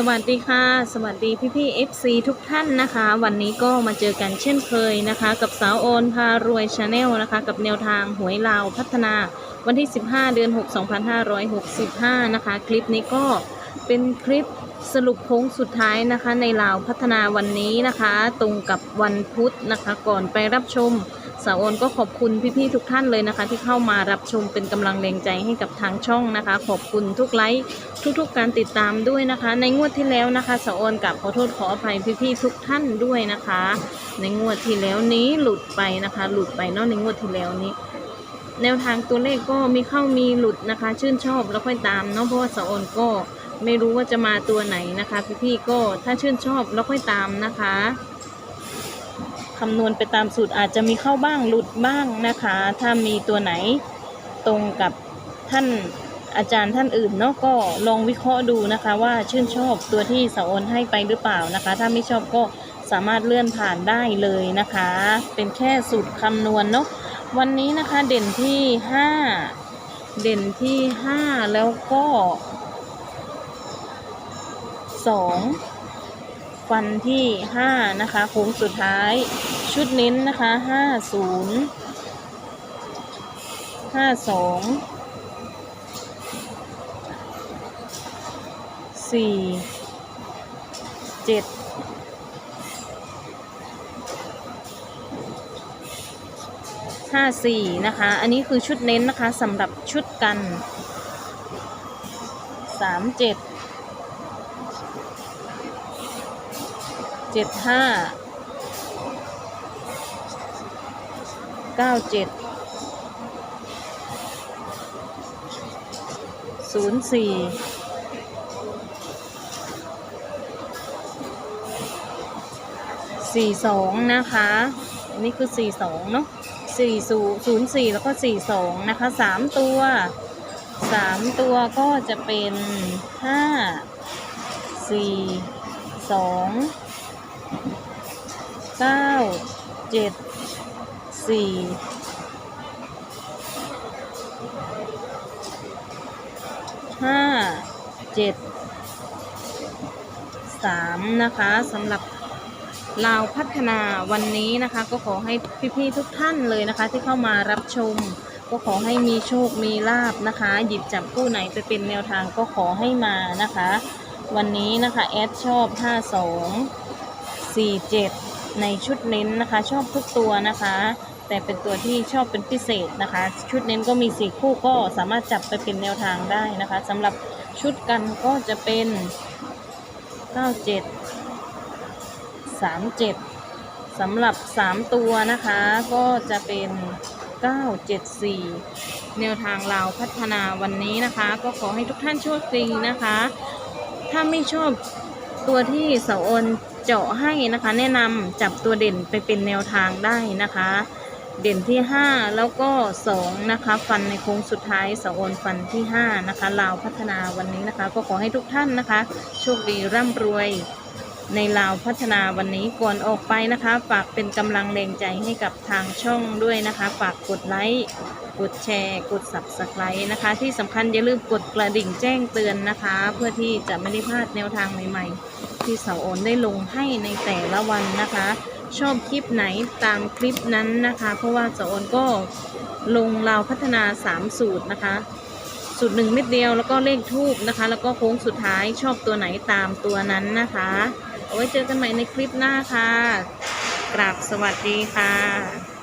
สวัสดีค่ะ สวัสดีพี่พี่ FC ทุกท่านนะคะ วันนี้ก็มาเจอกันเช่นเคยนะคะ กับสาวโอนพารวยชาแนลนะคะ กับแนวทางหวยลาวพัฒนาวันที่ 15 เดือน 6 2565 นะคะ คลิปนี้ก็เป็นคลิปสรุปโค้งสุดท้ายนะคะ ในลาวพัฒนาวันนี้นะคะ ตรงกับวันพุธนะคะ ก่อนไปรับชม สาวโอนก็ขอบคุณพี่ๆทุกท่านเลยนะคะ ที่เข้ามารับชมเป็นกำลังแรงใจให้กับทางช่องนะคะ ขอบคุณทุกไลค์ทุกๆการติดตามด้วยนะคะ ในงวดที่แล้วนะคะสาวโอนกับขอโทษขออภัยพี่ๆทุกท่านด้วยนะคะ ในงวดที่แล้วนี้หลุดไปนะคะ หลุดไปเนาะในงวดที่แล้วนี้แนวทางตัวเลขก็มีเข้ามีหลุดนะคะ ชื่นชอบแล้วค่อยตามเนาะเพราะว่าสาวโอนก็ไม่รู้ว่าจะมาตัวไหนนะคะ พี่ๆก็ถ้าชื่นชอบแล้วค่อยตามนะคะ คำนวณไปตามสูตรอาจจะมีเข้าบ้างหลุดบ้างนะคะ ถ้ามีตัวไหนตรงกับท่านอาจารย์ท่านอื่นเนาะก็ลองวิเคราะห์ดูนะคะ ว่าชื่นชอบตัวที่สาวอนให้ไปหรือเปล่านะคะ ถ้าไม่ชอบก็สามารถเลื่อนผ่านได้เลยนะคะ เป็นแค่สูตรคำนวณเนาะวันนี้นะคะเด่นที่ 5 เด่นที่ 5 แล้วก็ 2 วันที่ 5 นะคะโค้งสุดท้ายชุดเน้นนะคะ 50 52 4 7 54 นะคะ อันนี้คือชุดเน้นนะคะสำหรับชุดกัน 37 เจ็ดเจ็ดห้าเก้าเจ็ดศูนย์สี่สี่สองนะคะ อันนี้คือสี่สองเนาะสี่ศูศูนย์สี่แล้วก็สี่สองนะคะสามตัวสามตัวก็จะเป็นห้าสี่สอง เก้าเจ็ดสี่ห้าเจ็ดสามนะคะสำหรับลาวพัฒนาวันนี้นะคะ ก็ขอให้พี่ๆทุกท่านเลยนะคะ ที่เข้ามารับชม ก็ขอให้มีโชคมีลาบนะคะ หยิบจับคู่ไหนไปเป็นแนวทางก็ขอให้มานะคะ วันนี้นะคะแอดชอบ 52 47 ในชุดเน้นนะคะ ชอบทุกตัวนะคะ แต่เป็นตัวที่ชอบเป็นพิเศษนะคะ ชุดเน้นก็มีสี่คู่ก็สามารถจับไปเป็นแนวทางได้นะคะสำหรับชุดกันก็จะเป็น97 37สำหรับ3ตัวนะคะก็จะเป็น974 แนวทางลาพัฒนาวันนี้นะคะ ก็ขอให้ทุกท่านโชคดีนะคะ ถ้าไม่ชอบตัวที่เสาโอน เจาะให้นะคะ แนะนำจับตัวเด่นไปเป็นแนวทางได้นะคะ เด่นที่ 5 แล้วก็ 2 นะคะ ฟันในโค้งสุดท้ายสาโอนฟันที่ 5 นะคะลาวพัฒนาวันนี้นะคะ ก็ขอให้ทุกท่านนะคะ โชคดีร่ำรวยในลาวพัฒนาวันนี้ก่อนออกไปนะคะ ฝากเป็นกำลังแรงใจให้กับทางช่องด้วยนะคะ ฝากกดไลค์กดแชร์ กด subscribe นะคะ ที่สำคัญอย่าลืมกดกระดิ่งแจ้งเตือนนะคะ เพื่อที่จะไม่ได้พลาดแนวทางใหม่ ๆ ที่เสาโอนได้ลงให้ในแต่ละวันนะคะ ชอบคลิปไหนตามคลิปนั้นนะคะ เพราะว่าเสาโอนก็ลงลาวพัฒนา 3 สูตรนะคะ สูตรหนึ่งเม็ดเดียวแล้วก็เลขทูบนะคะ แล้วก็โค้งสุดท้ายชอบตัวไหนตามตัวนั้นนะคะ เอาไว้เจอกันใหม่ในคลิปหน้าค่ะ กราบสวัสดีค่ะ